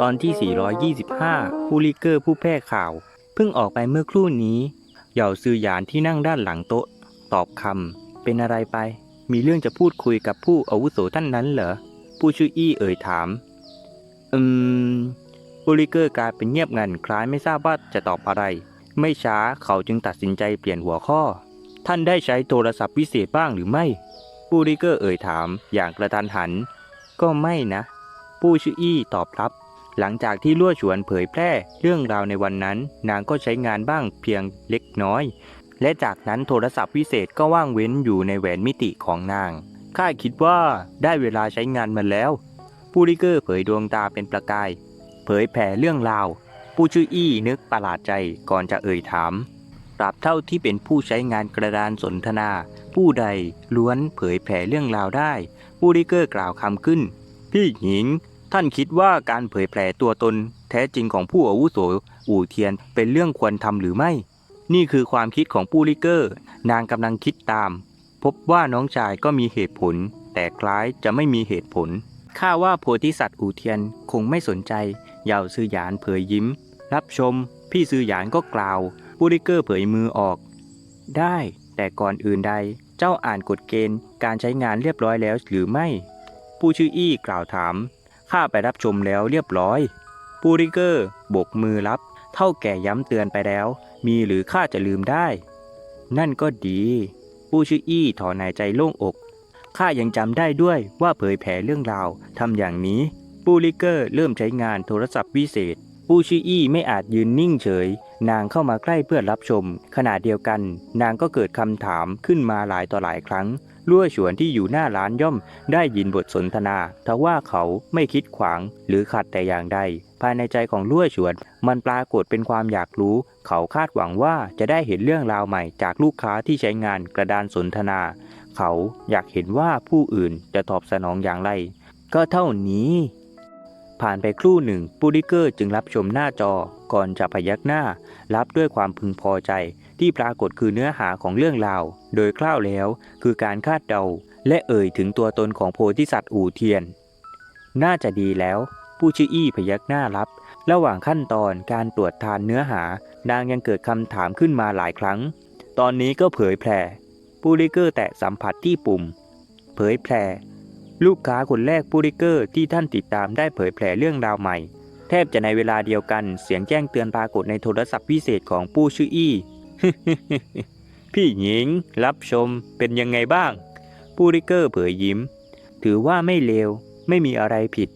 ตอนที่ 425 ผู้ลีเกอร์ผู้แพร่ข่าว เพิ่งออกไปเมื่อครู่นี้ เหย่าซือหยานที่นั่งด้านหลังโต๊ะ ตอบคำ เป็นอะไรไป มีเรื่องจะพูดคุยกับผู้อาวุโสท่านนั้นเหรอ ผู้ชื่ออี้เอ่ยถาม อืม ผู้ลีเกอร์กลายเป็นเงียบงันคล้ายไม่ทราบว่าจะตอบอะไร ไม่ช้าเขาจึงตัดสินใจเปลี่ยนหัวข้อ ท่านได้ใช้โทรศัพท์พิเศษบ้างหรือไม่ ผู้ลีเกอร์เอ่ยถาม อย่างกระทันหัน ก็ไม่นะ ผู้ชื่ออี้ตอบรับ หลังจากที่ลั่วฉวนเผยแพร่เรื่องราวในวันนั้น นางก็ใช้งานบ้างเพียงเล็กน้อย และจากนั้นโทรศัพท์พิเศษก็ว่างเว้นอยู่ในแหวนมิติของนาง ข้าคิดว่าได้เวลาใช้งานมันแล้วผู้ลิเกอร์เผยดวงตาเป็นประกาย เผยแผ่เรื่องราว ผู้ชื่ออี้นึกประหลาดใจก่อนจะเอ่ยถามตราบเท่าที่เป็นผู้ใช้งานกระดานสนทนา ผู้ใดล้วนเผยแผ่เรื่องราวได้ผู้ลิเกอร์กล่าวคำขึ้น พี่หญิง ท่านคิดว่าการเผยแผ่ตัวตนแท้จริงของผู้อาวุโสอู่เทียนเป็นเรื่องควรทำหรือไม่ นี่คือความคิดของผู้ลิเกอร์ นางกำลังคิดตาม พบว่าน้องชายก็มีเหตุผล แต่คล้ายจะไม่มีเหตุผลข้าว่าโพธิสัตว์อู่เทียนคงไม่สนใจเหย่าซือหยานเผยยิ้ม รับชม พี่ซือหยานก็กล่าวผู้ลิเกอร์เผยมือออก ได้ แต่ก่อนอื่นใด เจ้าอ่านกฎเกณฑ์การใช้งานเรียบร้อยแล้วหรือไม่ ผู้ชื่ออี้กล่าวถาม ข้าไปรับชมแล้วเรียบร้อยผู้ริเกอร์โบกมือรับ เท่าแก่ย้ำเตือนไปแล้ว มีหรือข้าจะลืมได้ นั่นก็ดี ผู้ชื่ออี้ถอนหายใจโล่งอกข้ายังจำได้ด้วยว่าเผยแผ่เรื่องราวทำอย่างนี้ ปูลิเกอร์เริ่มใช้งานโทรศัพท์วิเศษ ปูชิอี้ไม่อาจยืนนิ่งเฉย นางเข้ามาใกล้เพื่อรับชม ขณะเดียวกัน นางก็เกิดคำถามขึ้นมาหลายต่อหลายครั้ง ลั่วฉวนที่อยู่หน้าร้านย่อมได้ยินบทสนทนาทว่าเขาไม่คิดขวางหรือขัดแต่อย่างใด ภายในใจของลั่วฉวน มันปรากฏเป็นความอยากรู้ เขาคาดหวังว่าจะได้เห็นเรื่องราวใหม่จากลูกค้าที่ใช้งานกระดานสนทนา เขาอยากเห็นว่าผู้อื่นจะตอบสนองอย่างไร ก็เท่านี้ ผ่านไปครู่หนึ่ง ปูริเกอร์จึงรับชมหน้าจอก่อนจะพยักหน้า รับด้วยความพึงพอใจ ที่ปรากฏคือเนื้อหาของเรื่องราว โดยคร่าวแล้วคือการคาดเดา และเอ่ยถึงตัวตนของโพธิสัตว์อู่เทียน น่าจะดีแล้ว ผู้ชื่ออี้พยักหน้ารับ ระหว่างขั้นตอนการตรวจทานเนื้อหา นางยังเกิดคำถามขึ้นมาหลายครั้ง ตอนนี้ก็เผยแพร่ปูริเกอร์แตะสัมผัสที่ปุ่ม เผยแพร่ลูกค้าคนแรกปูริเกอร์ที่ท่านติดตามได้เผยแพร่เรื่องราวใหม่ แทบจะในเวลาเดียวกันเสียงแจ้งเตือนปรากฏในโทรศัพท์พิเศษของผู้ชื่ออี้ พี่หญิงรับชมเป็นยังไงบ้างปูริเกอร์เผยยิ้ม ถือว่าไม่เลว ไม่มีอะไรผิด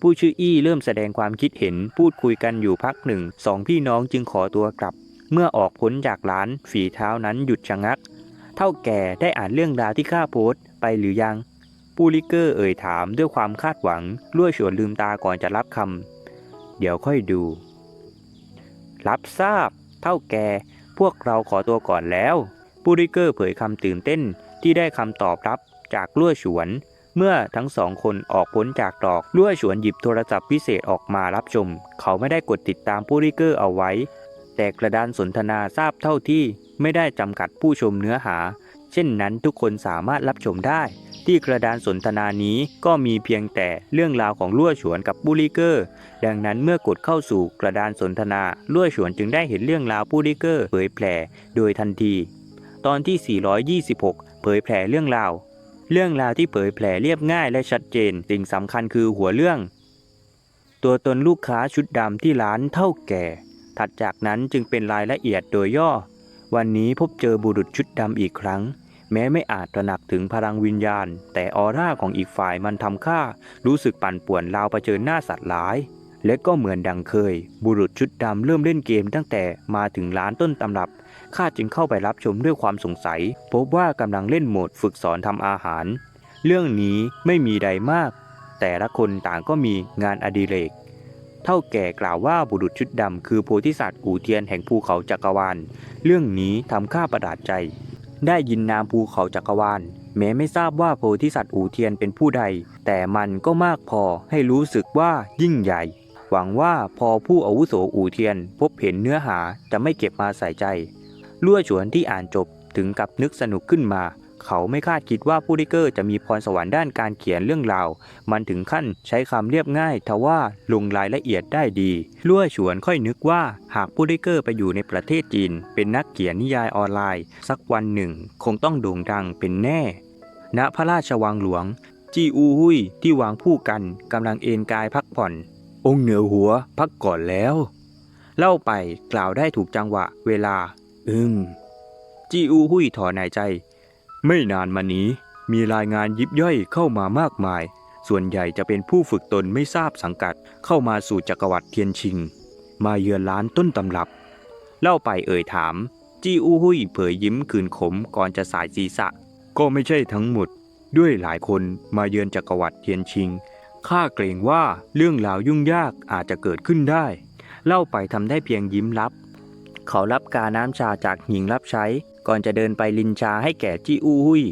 ผู้ชื่ออี้เริ่มแสดงความคิดเห็นพูดคุยกันอยู่พักหนึ่ง สองพี่น้องจึงขอตัวกลับ เมื่อออกพ้นจากร้านฝีเท้านั้นหยุดชะงัก เท่าแก่ได้อ่านเรื่องราวที่ข้าโพสต์ไปหรือยังปูลิเกอร์เอ่ยถามด้วยความคาดหวังลั่วฉวนลืมตาก่อนจะรับคำเดี๋ยวค่อยดู รับทราบ เท่าแก่ พวกเราขอตัวก่อนแล้วปูริเกอร์เผยคำตื่นเต้นที่ได้คำตอบรับจากลั่วฉวน เมื่อทั้งสองคนออกพ้นจากตอกลั่วฉวนหยิบโทรศัพท์พิเศษออกมารับชม เขาไม่ได้กดติดตามปูริเกอร์เอาไว้ แต่กระดานสนทนาทราบเท่าที่ไม่ได้จำกัดผู้ชมเนื้อหา เช่นนั้นทุกคนสามารถรับชมได้ ที่กระดานสนทนานี้ก็มีเพียงแต่เรื่องราวของลั่วฉวนกับบูลิเกอร์ ดังนั้นเมื่อกดเข้าสู่กระดานสนทนาลั่วฉวนจึงได้เห็นเรื่องราวบูลิเกอร์เผยแผ่โดยทันที ตอนที่ 426 เผยแผ่เรื่องราว เรื่องราวที่เผยแผ่เรียบง่ายและชัดเจน สิ่งสำคัญคือหัวเรื่อง ตัวตนลูกค้าชุดดำที่ร้านเท่าแก่ ถัดจากนั้นจึงเป็นรายละเอียดโดยย่อ วันนี้พบเจอบุรุษชุดดำอีกครั้ง แม้ไม่อาจตระหนักถึงพลังวิญญาณ แต่ออร่าของอีกฝ่ายมันทำค่ารู้สึกปั่นป่วนราวเผชิญหน้าสัตว์ร้าย และก็เหมือนดังเคย บุรุษชุดดำเริ่มเล่นเกมตั้งแต่มาถึงร้านต้นตำรับข้าจึงเข้าไปรับชมด้วยความสงสัย พบว่ากำลังเล่นโหมดฝึกสอนทำอาหาร เรื่องนี้ไม่มีใดมาก แต่ละคนต่างก็มีงานอดิเรกเท่าแก่กล่าวว่าบุรุษชุดดำคือโพธิสัตว์อู่เทียนแห่งภูเขาจักรวาล เรื่องนี้ทำข้าประหลาดใจ ได้ยินนามภูเขาจักรวาล แม้ไม่ทราบว่าโพธิสัตว์อู่เทียนเป็นผู้ใด แต่มันก็มากพอให้รู้สึกว่ายิ่งใหญ่ หวังว่าพอผู้อาวุโสอู่เทียน พบเห็นเนื้อหาจะไม่เก็บมาใส่ใจ ลั่วฉวนที่อ่านจบถึงกับนึกสนุกขึ้นมา เขาไม่คาดคิดว่าผู้ริเกอร์จะมีพรสวรรค์ด้านการเขียนเรื่องราว มันถึงขั้นใช้คำเรียบง่ายทว่าลงรายละเอียดได้ดีลั่วฉวนค่อยนึกว่าหากผู้ริเกอร์ไปอยู่ในประเทศจีน เป็นนักเขียนนิยายออนไลน์ สักวันหนึ่ง คงต้องโด่งดังเป็นแน่ ณพระราชวังหลวง จีอูหุยที่วางผู้กันกำลังเอนกายพักผ่อน องค์เหนือหัวพักก่อนแล้ว เล่าไปกล่าวได้ถูกจังหวะเวลา อืมจีอูหุยถอนหายใจ ไม่นานมานี้มีรายงานยิบย่อยเข้ามามากมาย ส่วนใหญ่จะเป็นผู้ฝึกตนไม่ทราบสังกัดเข้ามาสู่จักรวรรดิเทียนชิง มาเยือนล้านต้นตำรับ เล่าไปเอ่ยถาม จี้อูหุยเผยยิ้มคืนขมก่อนจะสายศีรษะ ก็ไม่ใช่ทั้งหมด ด้วยหลายคนมาเยือนจักรวรรดิเทียนชิงข้าเกรงว่าเรื่องราวยุ่งยากอาจจะเกิดขึ้นได้ เล่าไปทำได้เพียงยิ้มรับ เขารับกาน้ำชาจากหญิงรับใช้ ก่อนจะเดินไปลินชาให้แก่จี้อู้หุย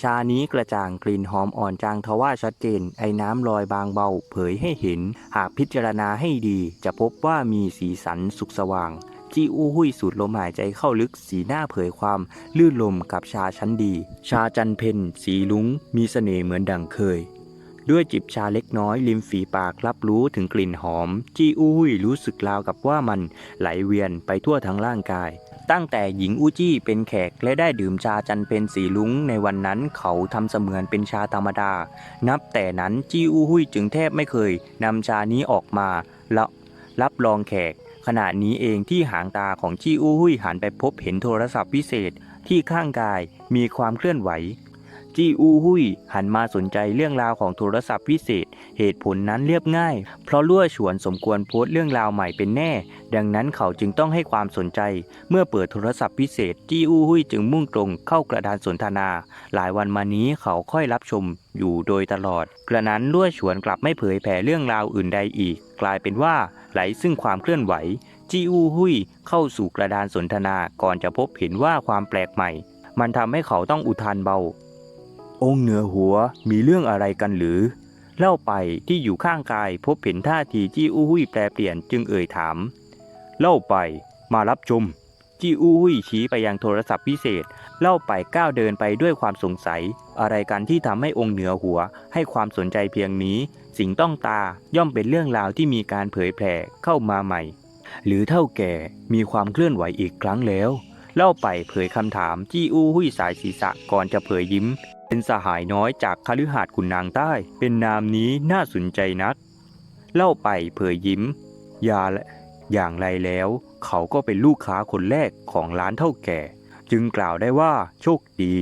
ชานี้กระจ่างกลิ่นหอมอ่อนจางทว่าชัดเจน ไอ้น้ำลอยบางเบา เผยให้เห็น หากพิจารณาให้ดี จะพบว่ามีสีสันสุขสว่าง จี้อู้หุยสูดลมหายใจเข้าลึกสีหน้าเผยความ ลื่นลมกับชาชั้นดี ชาจันเพนสีลุงมีเสน่ห์เหมือนดังเคย ด้วยจิบชาเล็กน้อยริมฝีปากรับรู้ถึงกลิ่นหอม จี้อู้หุยรู้สึกราวกับว่ามันไหลเวียนไปทั่วทั้งร่างกาย ตั้งแต่หญิงอูจี้เป็นแขกและได้ดื่มชาจันเป็นสีลุงในวันนั้นเขาทำเสมือนเป็นชาธรรมดา นับแต่นั้นจี้อู้หุยจึงแทบไม่เคยนำชานี้ออกมาละรับรองแขก ขณะนี้เองที่หางตาของจี้อู้หุยหันไปพบเห็นโทรศัพท์พิเศษที่ข้างกายมีความเคลื่อนไหว จี้อูหุยหันมาสนใจเรื่องราวของโทรศัพท์พิเศษ เหตุผลนั้นเรียบง่าย เพราะลั่วฉวนสมควรโพสต์เรื่องราวใหม่เป็นแน่ ดังนั้นเขาจึงต้องให้ความสนใจ เมื่อเปิดโทรศัพท์พิเศษ จี้อูหุยจึงมุ่งตรงเข้ากระดานสนทนา หลายวันมานี้เขาค่อยรับชมอยู่โดยตลอด กระนั้นลั่วฉวนกลับไม่เผยแผ่เรื่องราวอื่นใดอีก กลายเป็นว่าไหลซึ่งความเคลื่อนไหวจีอูหุยเข้าสู่กระดานสนทนาก่อนจะพบเห็นว่าความแปลกใหม่ มันทำให้เขาต้องอุทานเบา องค์เหนือหัวมีเรื่องอะไรกันหรือ เล่าไปที่อยู่ข้างกายพบเห็นท่าทีจี้อู้หุยแปลเปลี่ยนจึงเอ่ยถาม เล่าไปมารับชมจี้อู้หุยชี้ไปยังโทรศัพท์พิเศษ เล่าไปก้าวเดินไปด้วยความสงสัย อะไรกันที่ทำให้องค์เหนือหัว ให้ความสนใจเพียงนี้ สิ่งต้องตาย่อมเป็นเรื่องราวที่มีการเผยแผ่เข้ามาใหม่ หรือเท่าแก่มีความเคลื่อนไหวอีกครั้งแล้ว เล่าไปเผยคำถามจี้อู้หุยสายศีรษะก่อนจะเผยยิ้ม เป็นสหายน้อยจากคฤหาสน์ขุนนางใต้ เป็นนามนี้น่าสนใจนัก เล่าไปเผยยิ้ม ยาและอย่างไรแล้ว เขาก็เป็นลูกค้าคนแรกของร้านเท่าแก่ จึงกล่าวได้ว่าโชคดี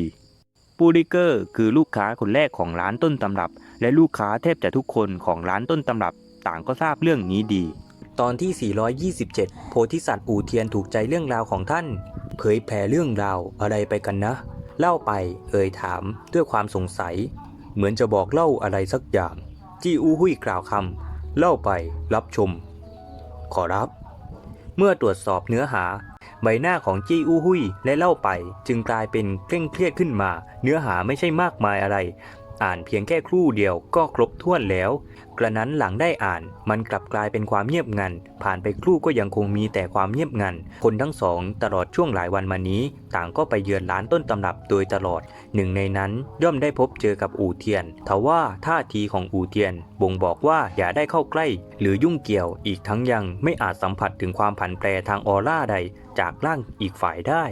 ปูริเกอร์คือลูกค้าคนแรกของร้านต้นตำรับ และลูกค้าแทบจะทุกคนของร้านต้นตำรับ ต่างก็ทราบเรื่องนี้ดี ตอนที่ 427 โพธิสัตว์อู่เทียนถูกใจเรื่องราวของท่าน เผยแผ่เรื่องราวอะไรไปกันนะ เล่าไปเอ่ยถามด้วยความสงสัย เหมือนจะบอกเล่าอะไรสักอย่าง จี้อูหุยกล่าวคำเล่าไปรับชม ขอรับ เมื่อตรวจสอบเนื้อหา ใบหน้าของจี้อูหุยและเล่าไปจึงกลายเป็นเคร่งเครียดขึ้นมา เนื้อหาไม่ใช่มากมายอะไร อ่านเพียงแค่ครู่เดียวก็ครบถ้วนแล้ว กระนั้นหลังได้อ่าน มันกลับกลายเป็นความเงียบงัน ผ่านไปครู่ก็ยังคงมีแต่ความเงียบงัน คนทั้งสอง ตลอดช่วงหลายวันมานี้ ต่างก็ไปเยือนร้านต้นตำรับโดยตลอด หนึ่งในนั้นย่อมได้พบเจอกับอู่เทียนทว่าท่าทีของอู่เทียน บ่งบอกว่าอย่าได้เข้าใกล้ หรือยุ่งเกี่ยวอีกทั้งยังไม่อาจสัมผัสถึงความผันแปรทางออร่าใด จากร่างอีกฝ่ายได้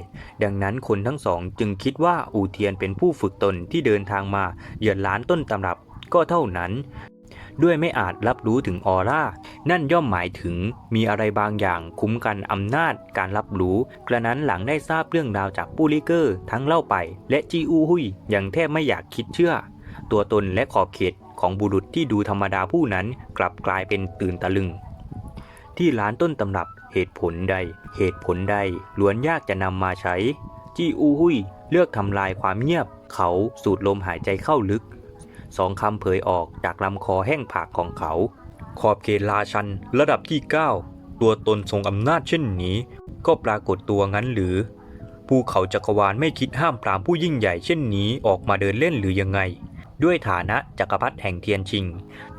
ดังนั้นคนทั้งสองจึงคิดว่าอูเทียนเป็นผู้ฝึกตนที่เดินทางมาเยือนร้านต้นตำรับก็เท่านั้น ด้วยไม่อาจรับรู้ถึงออร่า นั่นย่อมหมายถึงมีอะไรบางอย่างคุ้มกันอำนาจการรับรู้ กระนั้นหลังได้ทราบเรื่องราวจากปูลิเกอร์ ทั้งเล่าไป และจีอูหุยยังแทบไม่อยากคิดเชื่อ ตัวตนและขอบเขตของบุรุษที่ดูธรรมดาผู้นั้นกลับกลายเป็นตื่นตะลึง ที่ร้านต้นตำรับ เหตุผลใด เหตุผลใดล้วนยากจะนำมาใช้ จีอูหุยเลือกทำลายความเงียบ เขาสูดลมหายใจเข้าลึก สองคำเผยออกจากลำคอแห้งผากของเขา ขอบเขตราชันระดับที่ 9 ตัวตนทรงอำนาจเช่นนี้ ก็ปรากฏตัวงั้นหรือ ภูเขาจักรวาลไม่คิดห้ามปรามผู้ยิ่งใหญ่เช่นนี้ออกมาเดินเล่นหรือยังไง ด้วยฐานะจักรพรรดิแห่งเทียนชิง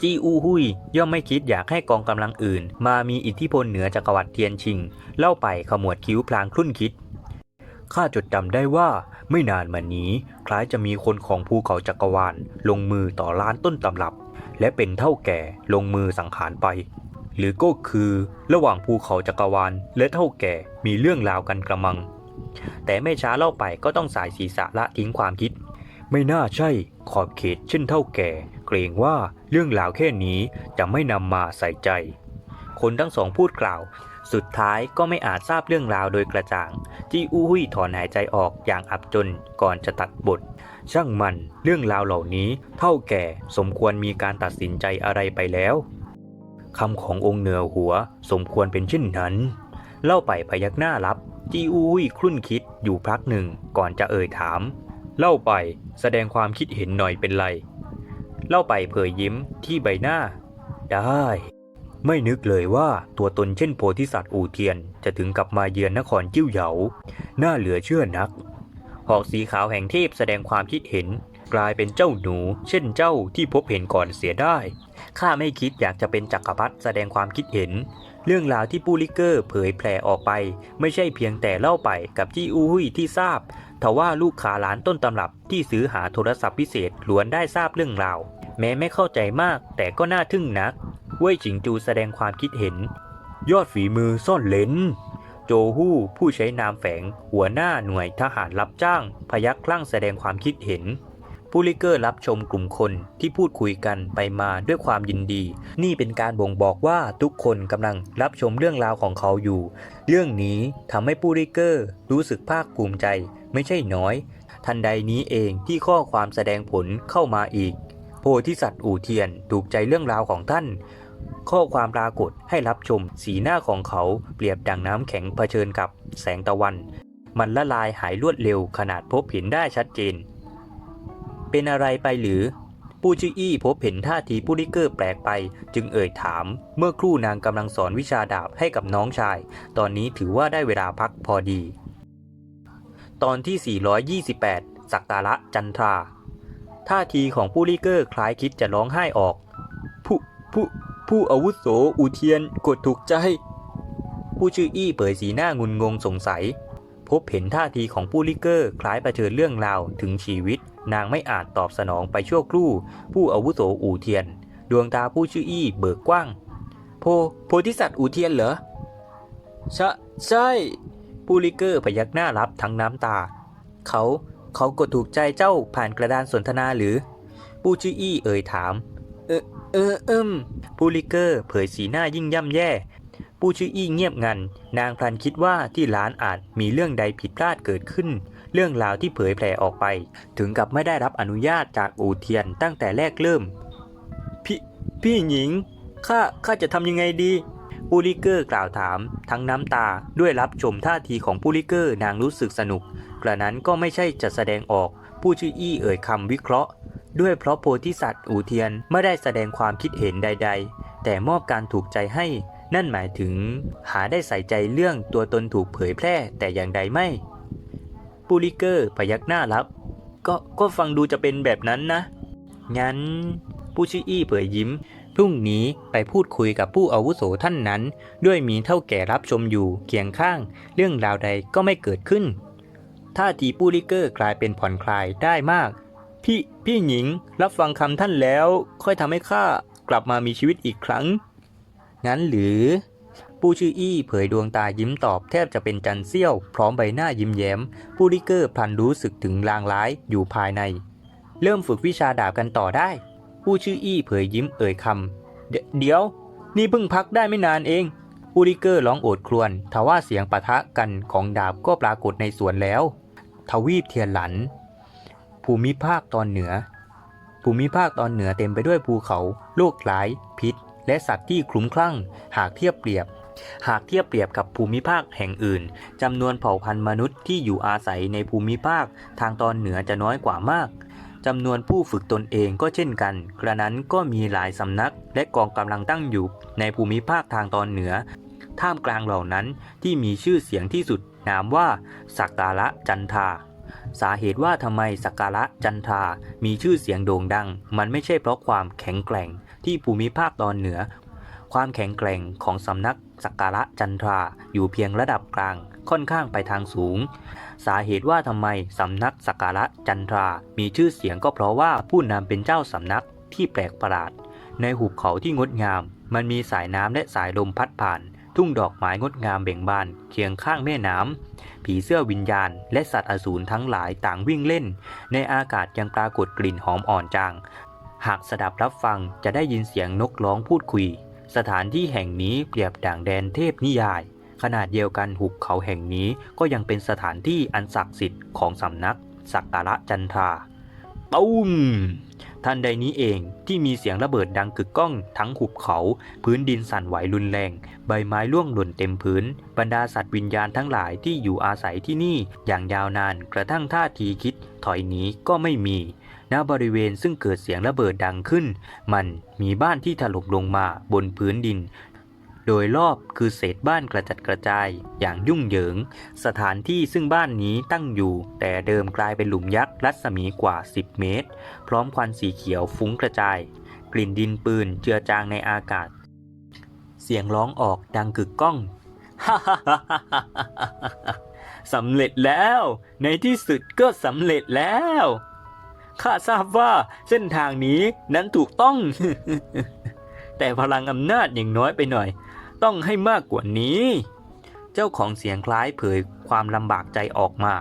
จีอูหุยย่อมไม่คิดอยากให้กองกำลังอื่น มามีอิทธิพลเหนือจักรวรรดิเทียนชิง เล่าไปขมวดคิ้วพลางครุ่นคิดข้าจดจำได้ว่าไม่นานมานี้ คล้ายจะมีคนของภูเขาจักรวาล ลงมือต่อล้านต้นตำรับ และเป็นเท่าแก่ลงมือสังหารไป หรือก็คือระหว่างภูเขาจักรวาลและเท่าแก่มีเรื่องราวกันกระมัง แต่ไม่ช้าเล่าไปก็ต้องสายศีรษะละทิ้งความคิด ไม่น่าใช่ขอบเขตเช่นเท่าแก่ เกรงว่าเรื่องราวแค่นี้จะไม่นำมาใส่ใจ คนทั้งสองพูดกล่าว สุดท้ายก็ไม่อาจทราบเรื่องราวโดยกระจ่าง จี้อู้หุยถอนหายใจออกอย่างอับจนก่อนจะตัดบท ช่างมันเรื่องราวเหล่านี้เท่าแก่สมควรมีการตัดสินใจอะไรไปแล้วคำขององค์เหนือหัวสมควรเป็นเช่นนั้น เล่าไปพยักหน้ารับ จีอู้หุยครุ่นคิดอยู่พักหนึ่งก่อนจะเอ่ยถาม เล่าไป แสดงความคิดเห็นหน่อยเป็นไร เล่าไปเผยยิ้มที่ใบหน้า ได้ ไม่นึกเลยว่าตัวตนเช่นโพธิสัตว์อู่เทียนจะถึงกับมาเยือนนครจิ้วเหยา น่าเหลือเชื่อนัก หอกสีขาวแห่งเทพแสดงความคิดเห็นกลายเป็นเจ้าหนู เช่นเจ้าที่พบเห็นก่อนเสียได้ ข้าไม่คิดอยากจะเป็นจักรพรรดิแสดงความคิดเห็น เรื่องราวที่ปูลิเกอร์เผยแพร่ออกไป ไม่ใช่เพียงแต่เล่าไปกับจี้อูหุยที่ทราบ ทว่าลูกค้าหลานต้นตำรับที่ซื้อหาโทรศัพท์พิเศษล้วนได้ทราบเรื่องราว แม้ไม่เข้าใจมากแต่ก็น่าทึ่งนักเว่ยจิงจูแสดงความคิดเห็น ยอดฝีมือซ่อนเลนโจฮู้ผู้ใช้นามแฝง หัวหน้าหน่วยทหารรับจ้าง พยักคลั่งแสดงความคิดเห็น ผู้ลิเกอร์รับชมกลุ่มคนที่พูดคุยกันไปมาด้วยความยินดี นี่เป็นการบ่งบอกว่าทุกคนกำลังรับชมเรื่องราวของเขาอยู่ เรื่องนี้ทำให้ผู้ลิเกอร์รู้สึกภาคภูมิใจ ไม่ใช่น้อย ทันใดนี้เองที่ข้อความแสดงผลเข้ามาอีก โพธิสัตว์อู่เทียนถูกใจเรื่องราวของท่านข้อความปรากฏให้รับชมสีหน้าของเขาเปรียบดังน้ำแข็งเผชิญกับแสงตะวัน มันละลายหายรวดเร็วขนาดพบเห็นได้ชัดเจน เป็นอะไรไปหรือ ปูชื่ออี้พบเห็นท่าทีปูริเกอร์แปลกไป จึงเอ่ยถาม เมื่อครู่นางกำลังสอนวิชาดาบให้กับน้องชาย ตอนนี้ถือว่าได้เวลาพักพอดี ตอนที่ 428 สักการะจันทรา ท่าทีของผู้ลิเกอร์คล้ายคิดจะร้องไห้ออก ผู้ผู้ผู้อาวุโสอูเทียนกดถูกใจ ผู้ชื่ออี้เผยสีหน้างุนงงสงสัย พบเห็นท่าทีของผู้ลิเกอร์คล้ายเผชิญเรื่องราวถึงชีวิต นางไม่อาจตอบสนองไปชั่วครู่ ผู้อาวุโสอูเทียน ดวงตาผู้ชื่ออี้เบิกกว้าง โพโพธิสัตว์อูเทียนเหรอใช่ใช่ผู้ลิเกอร์พยักหน้ารับทั้งน้ำตา เขาเขากดถูกใจเจ้าผ่านกระดานสนทนาหรือ ผู้ชื่ออี้เอ่ยถาม เออเออเอิมผู้ลิเกอร์เผยสีหน้ายิ่งย่ำแย่ ผู้ชื่ออี้เงียบงัน นางพลันคิดว่าที่ร้านอาจมีเรื่องใดผิดพลาดเกิดขึ้น เรื่องราวที่เผยแพร่ออกไป ถึงกับไม่ได้รับอนุญาตจากอูเทียนตั้งแต่แรกเริ่ม พี่พี่หญิงข้าข้าจะทำยังไงดีปูลิเกอร์กล่าวถาม ทั้งน้ำตาด้วยรับชมท่าทีของปูลิเกอร์นางรู้สึกสนุก กระนั้นก็ไม่ใช่จะแสดงออก ผู้ชื่ออี้เอ่ยคำวิเคราะห์ ด้วยเพราะโพธิสัตว์อูเทียนไม่ได้แสดงความคิดเห็นใด ๆ แต่มอบการถูกใจให้ นั่นหมายถึงหาได้ใส่ใจเรื่องตัวตนถูกเผยแพร่แต่อย่างใดไม่ ปูลิเกอร์พยักหน้ารับ ก็ก็ฟังดูจะเป็นแบบนั้นนะ งั้นผู้ชื่ออี้เผยยิ้ม พรุ่งนี้ไปพูดคุยกับผู้อาวุโสท่านนั้น ด้วยมีเท่าแก่รับชมอยู่เคียงข้าง เรื่องราวใดก็ไม่เกิดขึ้น ท่าทีปูลิเกอร์กลายเป็นผ่อนคลายได้มาก พี่พี่หญิงรับฟังคำท่านแล้ว ค่อยทำให้ข้ากลับมามีชีวิตอีกครั้ง งั้นหรือ ผู้ชื่ออี้เผยดวงตายิ้มตอบแทบจะเป็นจันเสี้ยว พร้อมใบหน้ายิ้มแย้มปูลิเกอร์พลันรู้สึกถึงลางร้ายอยู่ภายใน เริ่มฝึกวิชาดาบกันต่อได้ ผู้ชื่ออี้เผยยิ้มเอ่ยคำเดเดี๋ยว นี่เพิ่งพักได้ไม่นานเองปูลิเกอร์ร้องโอดครวญทว่าเสียงปะทะกันของดาบก็ปรากฏในสวนแล้ว ทวีปเทียนหลัน ภูมิภาคตอนเหนือภูมิภาคตอนเหนือเต็มไปด้วยภูเขา โรคร้าย พิษ และสัตว์ที่คลุ้มคลั่ง หากเทียบเปรียบ หากเทียบเปรียบกับภูมิภาคแห่งอื่นจำนวนเผ่าพันธุ์มนุษย์ที่อยู่อาศัยในภูมิภาคทางตอนเหนือจะน้อยกว่ามากจำนวนผู้ฝึกตนเองก็เช่นกัน กระนั้นก็มีหลายสำนักและกองกำลังตั้งอยู่ในภูมิภาคทางตอนเหนือ ท่ามกลางเหล่านั้นที่มีชื่อเสียงที่สุดนามว่าสักการะจันทา สาเหตุว่าทำไมสักการะจันทา มีชื่อเสียงโด่งดัง มันไม่ใช่เพราะความแข็งแกร่ง ที่ภูมิภาคตอนเหนือ ความแข็งแกร่งของสำนักสักการะจันทราอยู่เพียงระดับกลางค่อนข้างไปทางสูง สาเหตุว่าทำไมสำนักสักการะจันทรา มีชื่อเสียงก็เพราะว่าผู้นำเป็นเจ้าสำนักที่แปลกประหลาด ในหุบเขาที่งดงาม มันมีสายน้ำและสายลมพัดผ่าน ทุ่งดอกไม้งดงามเบ่งบานเคียงข้างแม่น้ำผีเสื้อวิญญาณ และสัตว์อสูรทั้งหลายต่างวิ่งเล่น ในอากาศยังปรากฏกลิ่นหอมอ่อนจาง หากสดับรับฟังจะได้ยินเสียงนกร้องพูดคุย สถานที่แห่งนี้เปรียบดั่งแดนเทพนิยาย ขนาดเดียวกันหุบเขาแห่งนี้ก็ยังเป็นสถานที่อันศักดิ์สิทธิ์ของสำนักสักการะจันทราตุ้มทันใดนี้เองที่มีเสียงระเบิดดังกึกก้องทั้งหุบเขา พื้นดินสั่นไหวรุนแรง ใบไม้ร่วงหล่นเต็มพื้น บรรดาสัตว์วิญญาณทั้งหลายที่อยู่อาศัยที่นี่อย่างยาวนาน กระทั่งท่าทีคิดถอยหนีก็ไม่มี ณบริเวณซึ่งเกิดเสียงระเบิดดังขึ้น มันมีบ้านที่ถล่มลงมาบนพื้นดิน โดยรอบคือเศษบ้านกระจัดกระจายอย่างยุ่งเหยิง สถานที่ซึ่งบ้านนี้ตั้งอยู่ แต่เดิมกลายเป็นหลุมยักษ์รัศมีกว่า 10 เมตร พร้อมควันสีเขียวฟุ้งกระจาย กลิ่นดินปืนเจือจางในอากาศ เสียงร้องออกดังกึกก้องสำเร็จแล้ว ในที่สุดก็สำเร็จแล้ว ข้าทราบว่าเส้นทางนี้นั้นถูกต้อง แต่พลังอำนาจยังน้อยไปหน่อย ต้องให้มากกว่านี้ เจ้าของเสียงคล้ายเผยความลำบากใจออกมา